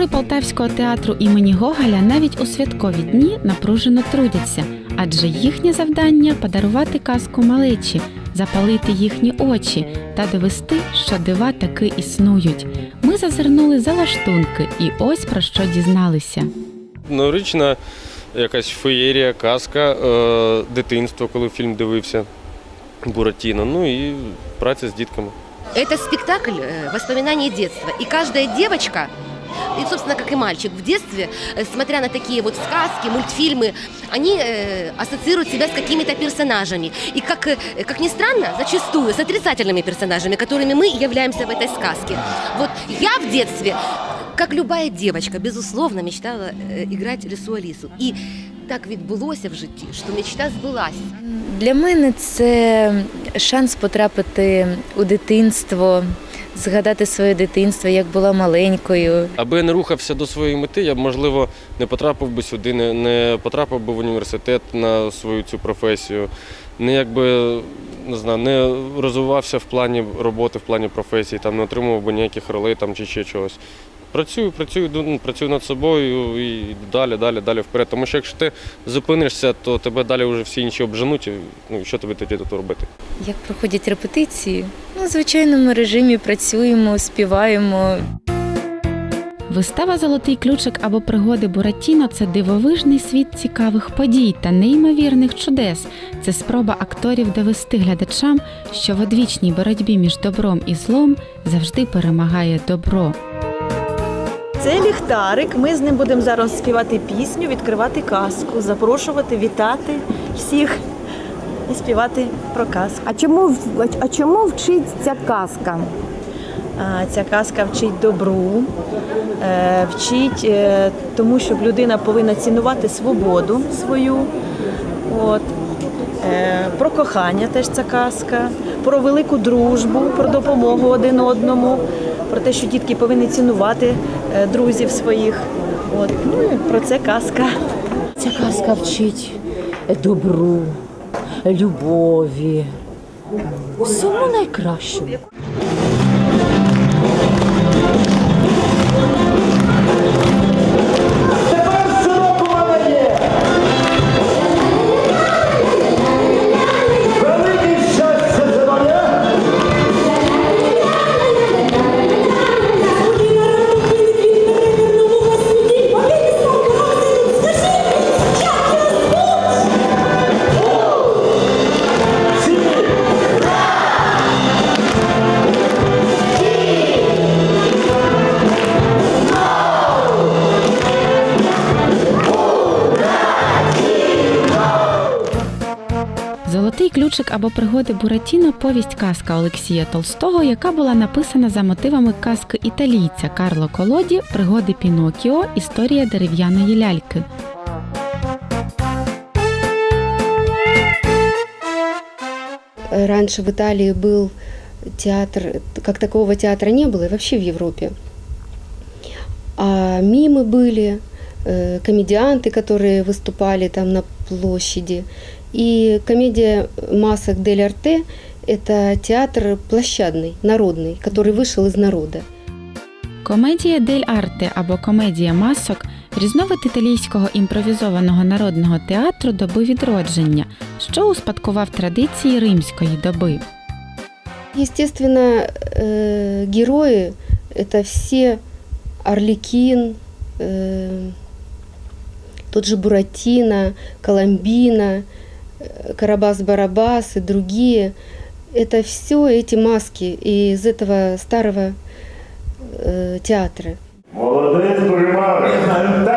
Актори Полтавського театру імені Гоголя навіть у святкові дні напружено трудяться, адже їхнє завдання подарувати казку малечі, запалити їхні очі та довести, що дива таки існують. Ми зазирнули за лаштунки і ось про що дізналися. Новорічна якась феєрія, казка, е, дитинство, коли фільм дивився Буратіно. Ну і праця з дітками. Это спектакль э, воспоминаний детства. И каждая девочка, и, собственно, как и мальчик в детстве, э, смотря на такие вот сказки, мультфильмы, они э, ассоциируют себя с какими-то персонажами. И, как, э, как ни странно, зачастую с отрицательными персонажами, которыми мы являемся в этой сказке. Вот я в детстве, как любая девочка, безусловно, мечтала э, играть Лису Алису. И так відбулося в житті, що мечта збулася. Для мене це шанс потрапити у дитинство, згадати своє дитинство, як була маленькою. Аби я не рухався до своєї мети, я б, можливо, не потрапив би сюди, не, не потрапив би в університет на свою цю професію, не якби не знаю, не розвивався в плані роботи, в плані професії, там не отримував би ніяких ролей там чи ще чогось. Працюю, працюю, ну, працюю над собою і далі, далі, далі вперед. Тому що якщо ти зупинишся, то тебе далі вже всі інші обженуть. і, Ну що тобі тоді тут робити? Як проходять репетиції? Ну, в звичайному режимі працюємо, співаємо. Вистава Золотий ключик або пригоди Буратіно це дивовижний світ цікавих подій та неймовірних чудес. Це спроба акторів довести глядачам, що в одвічній боротьбі між добром і злом завжди перемагає добро. Це ліхтарик. Ми з ним будемо зараз співати пісню, відкривати казку, запрошувати, вітати всіх і співати про казку. А чому а чому вчить ця казка? Ця казка вчить добру, е, вчить е, тому, що людина повинна цінувати свободу свою. От. Е, Про кохання теж ця казка, про велику дружбу, про допомогу один одному, про те, що дітки повинні цінувати е, друзів своїх. От. Ну, і про це казка. Ця казка вчить добру, любові, всьому найкращому. ключик або пригоди Буратіно повість казка Олексія Толстого, яка була написана за мотивами казки італійця Карло Колоді Пригоди Пінокіо. Історія дерев'яної ляльки. Раньше в Италии был театр, как такового театра не было и вообще в Европе. А мимы были, э, комедианты, которые выступали там на площади. И комедия масок Дель Арте – это театр площадный, народный, который вышел из народа. Комедія дель арте або комедія масок різновид італійського імпровізованого народного театру доби відродження, що успадкував традиції римської доби. Естественно, э, герои – это все Орликин, э, тот же Буратино, Коломбина, э, Карабас-Барабас и другие. Это все эти маски из этого старого э, театра. Молодець примари.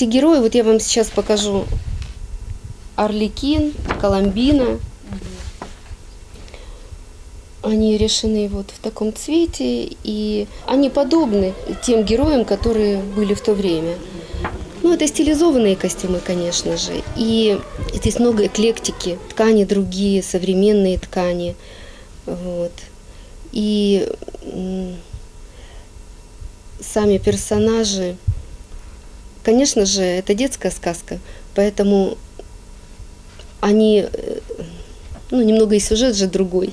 эти герои, вот я вам сейчас покажу, Орликин, Коломбина, они решены вот в таком цвете, и они подобны тем героям, которые были в то время. Ну, это стилизованные костюмы, конечно же. И здесь много эклектики. Ткани другие, современные ткани. Вот. И сами персонажи, конечно же, это детская сказка, поэтому они, э, ну, немного и сюжет же другой.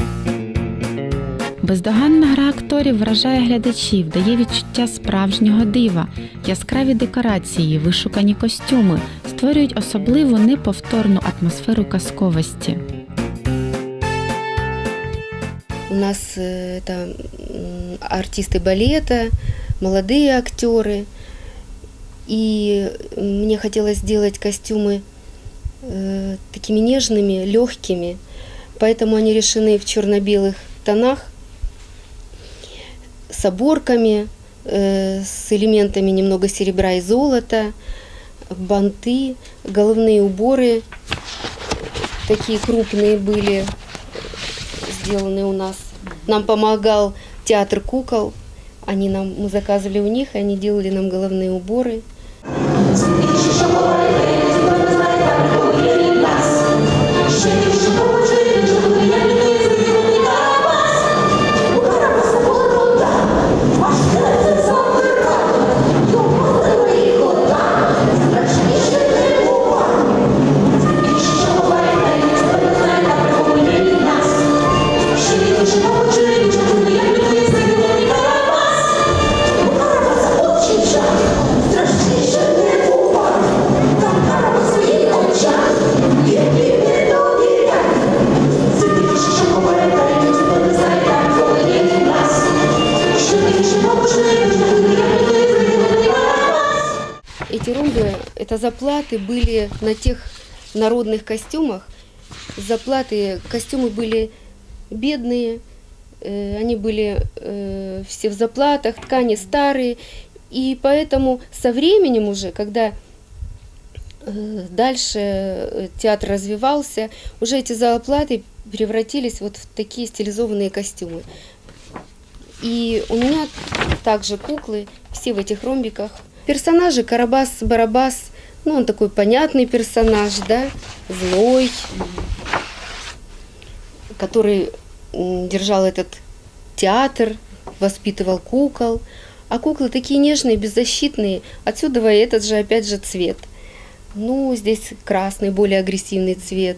Бездоганна гра акторів вражає глядачів, дає відчуття справжнього дива. Яскраві декорації, вишукані костюми створюють особливу неповторну атмосферу казковості. У нас э, это м, артисты балета, молодые актеры. И мне хотелось сделать костюмы э, такими нежными, легкими. Поэтому они решены в черно-белых тонах с оборками, э, с элементами немного серебра и золота, банты, головные уборы такие крупные были сделаны у нас. Нам помогал театр кукол. Они нам, мы заказывали у них, они делали нам головные уборы. Эти ромбы, это заплаты были на тех народных костюмах. Заплаты, костюмы были бедные, э, они были э, все в заплатах, ткани старые. И поэтому со временем уже, когда э, дальше э, театр развивался, уже эти заплаты превратились вот в такие стилизованные костюмы. И у меня также куклы, все в этих ромбиках. Персонажи Карабас-Барабас, ну он такой понятный персонаж, да, злой, который держал этот театр, воспитывал кукол. А куклы такие нежные, беззащитные. Отсюда и этот же, опять же, цвет. Ну, здесь красный, более агрессивный цвет.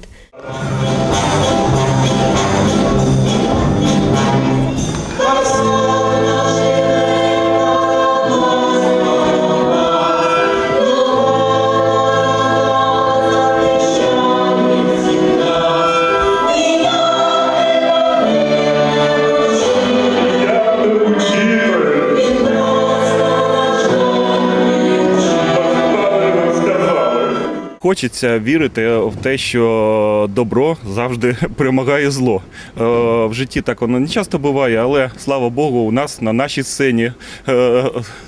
Хочеться вірити в те, що добро завжди перемагає зло. Е, В житті так воно не часто буває, але слава Богу, у нас на нашій сцені е,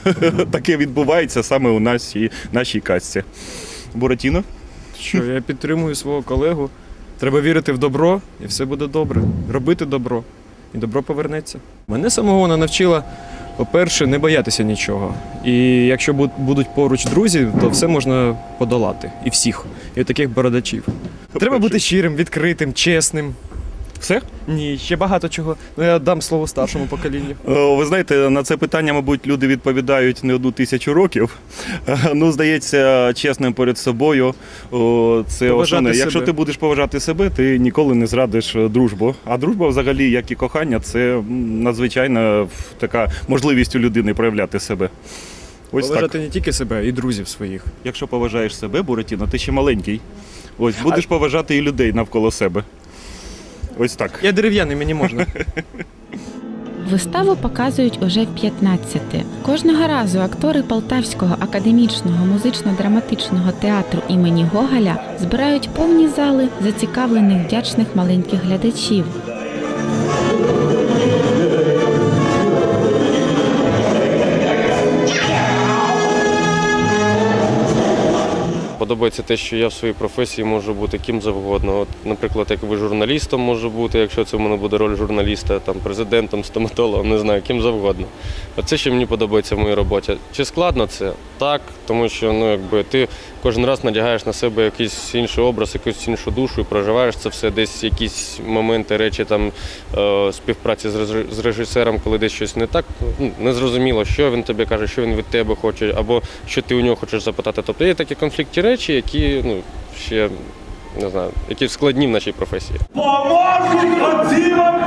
таке відбувається саме у нашій, нашій казці. Буратіно? Що я підтримую свого колегу. Треба вірити в добро, і все буде добре. Робити добро, і добро повернеться. Мене самого вона навчила, по-перше, не боятися нічого. І якщо будуть поруч друзі, то все можна подолати. І всіх. І таких бородачів. Треба бути щирим, відкритим, чесним. Все? Ні, ще багато чого. Ну я дам слово старшому поколінню. Е, Ви знаєте, на це питання, мабуть, люди відповідають не одну тисячу років. Е, Ну, здається, чесним перед собою. о, Це Поважати основне. Якщо себе. ти будеш поважати себе, ти ніколи не зрадиш е, дружбу. А дружба, взагалі, як і кохання, це м, надзвичайна ф, така можливість у людини проявляти себе. Ось Поважати так. не тільки себе, і друзів своїх. Якщо поважаєш себе, Буратіно, ти ще маленький. Ось будеш поважати і людей навколо себе. Ось так. Я дерев'яний, мені можна. Виставу показують уже в 15-те. Кожного разу актори Полтавського академічного музично-драматичного театру імені Гоголя збирають повні зали зацікавлених вдячних маленьких глядачів. Подобається те, що я в своїй професії можу бути ким завгодно. От, наприклад, як ви журналістом можу бути, якщо це в мене буде роль журналіста, там президентом, стоматологом, не знаю, ким завгодно. Оце що мені подобається в моїй роботі. Чи складно це? Так, тому що ну, якби, ти кожен раз надягаєш на себе якийсь інший образ, якусь іншу душу і проживаєш це все, десь якісь моменти, речі там е, співпраці з, режисером, коли десь щось не так, ну, незрозуміло, що він тобі каже, що він від тебе хоче, або що ти у нього хочеш запитати. Тобто є такі конфліктні речі, які ну, ще не знаю, які складні в нашій професії. Поможуть оці вам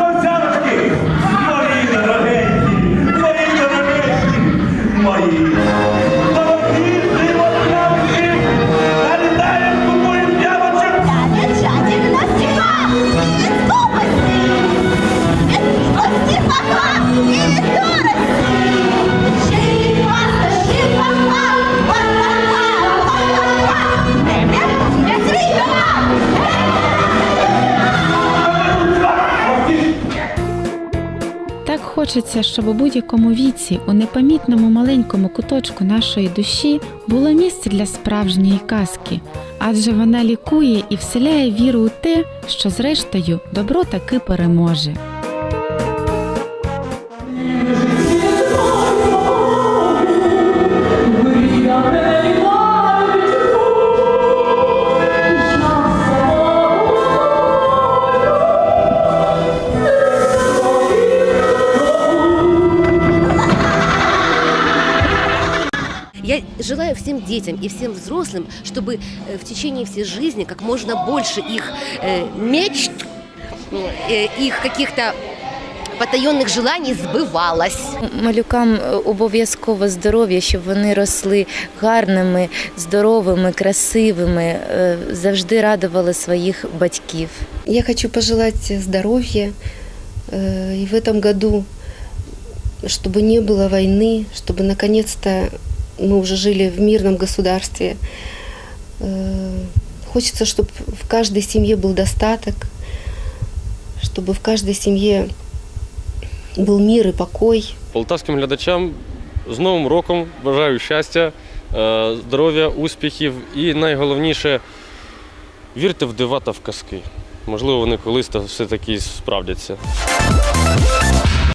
хочеться, щоб у будь-якому віці, у непомітному маленькому куточку нашої душі було місце для справжньої казки, адже вона лікує і вселяє віру у те, що зрештою добро таки переможе. Желаю всем детям и всем взрослым, чтобы э, в течение всей жизни как можно больше их э, мечт, э, их каких-то потаенных желаний сбывалось. Малюкам обов'язково здоров'я, щоб вони росли гарними, здоровими, красивими, е, завжди радували своїх батьків. Я хочу пожелать здоровья и в этом году, чтобы не было войны, чтобы наконец-то мы уже жили в мирном государстве. Э, Хочется, чтобы в каждой семье был достаток, чтобы в каждой семье был мир и покой. Полтавським глядачам з Новим роком бажаю щастя, е, здоров'я, успіхів і найголовніше вірте в дива та в казки. Можливо, вони колись та все-таки справдяться.